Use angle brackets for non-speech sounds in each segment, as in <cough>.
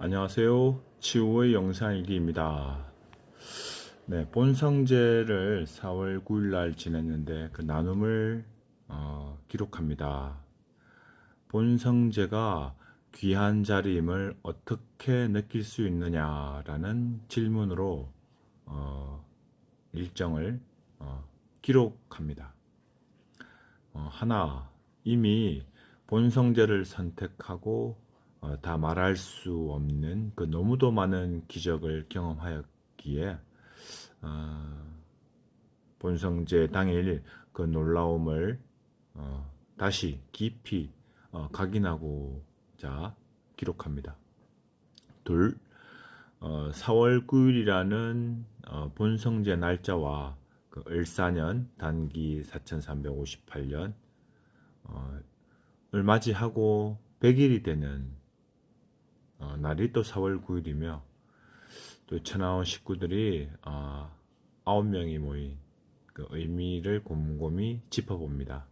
안녕하세요. 치우의 영상일기입니다. 네, 본성제를 4월 9일 날 지냈는데 그 나눔을 어, 기록합니다. 본성제가 귀한 자리임을 어떻게 느낄 수 있느냐라는 질문으로 어, 일정을 어, 기록합니다. 어, 하나, 이미 본성제를 선택하고 어, 다 말할 수 없는 그 너무도 많은 기적을 경험하였기에 어, 본성제 당일 그 놀라움을 어, 다시 깊이 어, 각인하고자 기록합니다. 둘, 어, 4월 9일이라는 어, 본성제 날짜와 그 을사년 단기 4358년 어, 을 맞이하고 100일이 되는 어, 날이 또 4월 9일이며 또 천하원 식구들이 어, 9명이 모인 그 의미를 곰곰이 짚어봅니다.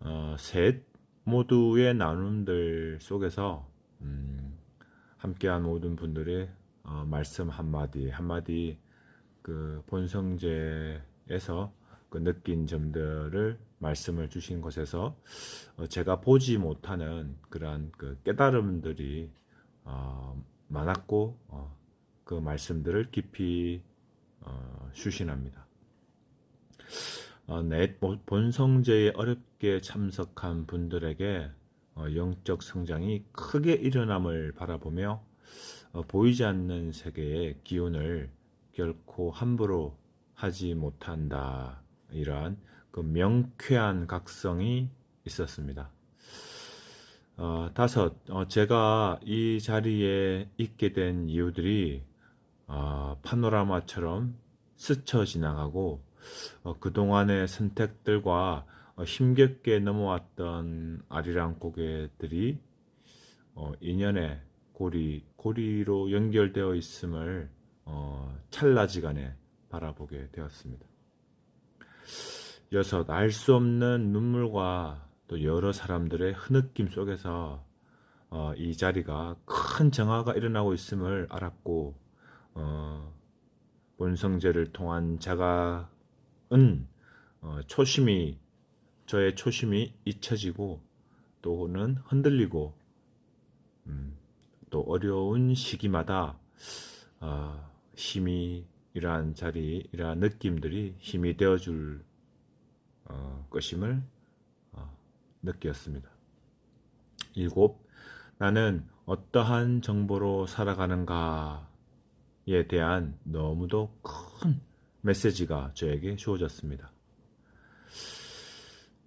어, 셋 모두의 나눔들 속에서 음, 함께한 모든 분들의 어, 말씀 한마디 한마디 그 본성제에서 그 느낀 점들을 말씀을 주신 것에서 어, 제가 보지 못하는 그러한 그 깨달음들이 어, 많았고 어, 그 말씀들을 깊이 어, 수신합니다. 어, 내 본성제에 어렵게 참석한 분들에게 어, 영적 성장이 크게 일어남을 바라보며 어, 보이지 않는 세계의 기운을 결코 함부로 하지 못한다. 이러한 그 명쾌한 각성이 있었습니다. 어, 다섯, 어, 제가 이 자리에 있게 된 이유들이 어, 파노라마처럼 스쳐 지나가고 어, 그동안의 선택들과 어, 힘겹게 넘어왔던 아리랑 고개들이 어, 인연의 고리, 고리로 연결되어 있음을 어, 찰나지간에 바라보게 되었습니다. 여섯, 알 수 없는 눈물과 또 여러 사람들의 흐느낌 속에서 어, 이 자리가 큰 정화가 일어나고 있음을 알았고 어, 본성제를 통한 자가은 어, 초심이 저의 초심이 잊혀지고 또는 흔들리고 음, 또 어려운 시기마다 어, 힘이 이러한 자리, 이러한 느낌들이 힘이 되어줄 어, 것임을 어, 느꼈습니다. 일곱, 나는 어떠한 정보로 살아가는가에 대한 너무도 큰 메시지가 저에게 주어졌습니다.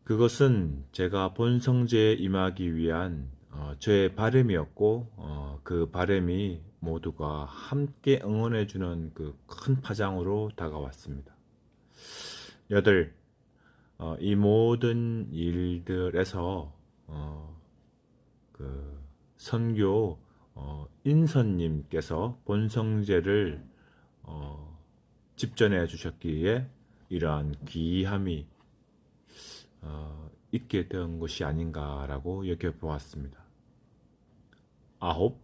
그것은 제가 본성제에 임하기 위한 어, 저의 바램이었고 어, 그 바램이 모두가 함께 응원해주는 그 큰 파장으로 다가왔습니다. 여덟, 어, 이 모든 일들에서 어, 그 선교 어, 인선님께서 본성제를 어, 집전해 주셨기에 이러한 귀함이 어, 있게 된 것이 아닌가라고 여겨보았습니다. 아홉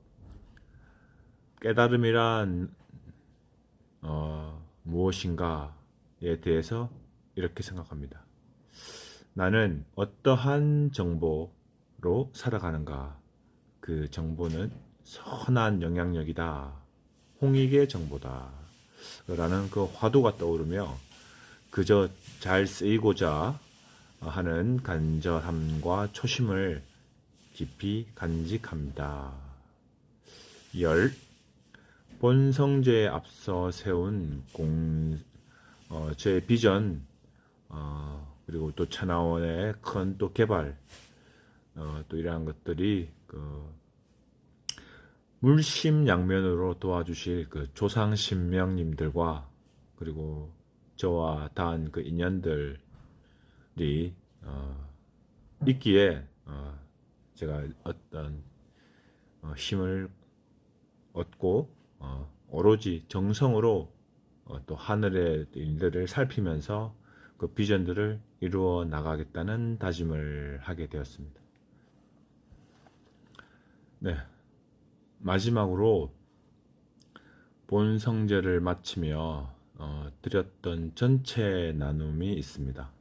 깨달음이란 어, 무엇인가에 대해서 이렇게 생각합니다. 나는 어떠한 정보로 살아가는가? 그 정보는 선한 영향력이다. 홍익의 정보다. 라는 그 화두가 떠오르며 그저 잘 쓰이고자 하는 간절함과 초심을 깊이 간직합니다. 열 본성제에 앞서 세운 공, 어, 제 비전, 어, 그리고 또 천하원의 큰 또 개발, 어, 또 이러한 것들이 그 물심양면으로 도와주실 그 조상신명님들과 그리고 저와 단 그 인연들이 어, 있기에 어, 제가 어떤 어, 힘을 얻고 어, 오로지 정성으로 어, 또 하늘의 일들을 살피면서 그 비전들을 이루어 나가겠다는 다짐을 하게 되었습니다. 네. 마지막으로 본 성제를 마치며 어, 드렸던 전체 나눔이 있습니다.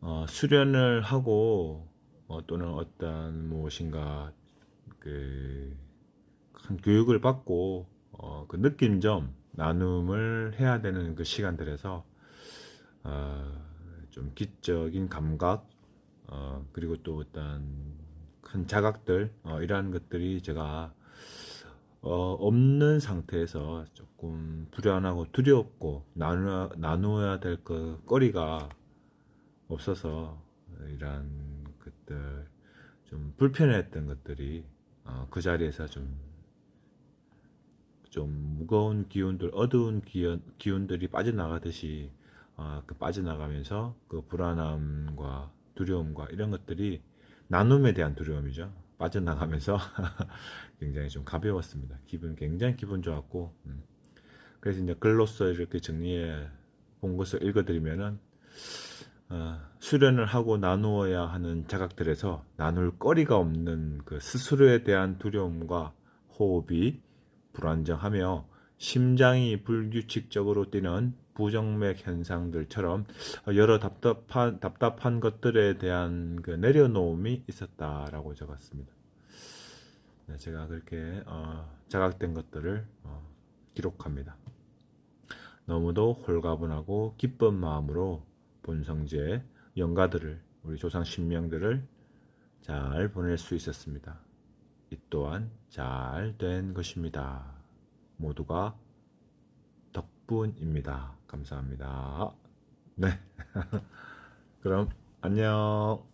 어, 수련을 하고 어, 또는 어떤 무엇인가 그큰 교육을 받고 어, 그 느낀 점 나눔을 해야 되는 그 시간들에서 어, 좀 기적인 감각 어, 그리고 또 어떤 큰 자각들 어, 이러한 것들이 제가 어, 없는 상태에서 조금 불안하고 두렵고 나누어, 나누어야 될 그 거리가 없어서 이러한 것들 좀 불편했던 것들이 어, 그 자리에서 좀좀 무거운 기운들, 어두운 기운, 기운들이 빠져나가듯이 어, 그 빠져나가면서 그 불안함과 두려움과 이런 것들이 나눔에 대한 두려움이죠. 빠져나가면서 <laughs> 굉장히 좀 가벼웠습니다. 기분 굉장히 기분 좋았고 음. 그래서 이제 글로써 이렇게 정리해 본 것을 읽어드리면은 어, 수련을 하고 나누어야 하는 자각들에서 나눌 거리가 없는 그 스스로에 대한 두려움과 호흡이 불안정하며 심장이 불규칙적으로 뛰는 부정맥 현상들처럼 여러 답답한 답답한 것들에 대한 그 내려놓음이 있었다라고 적었습니다. 네, 제가 그렇게 어, 자각된 것들을 어, 기록합니다. 너무도 홀가분하고 기쁜 마음으로 본성제 영가들을 우리 조상 신명들을 잘 보낼 수 있었습니다. 이 또한 잘 된 것입니다. 모두가 덕분입니다. 감사합니다. 네. <laughs> 그럼 안녕.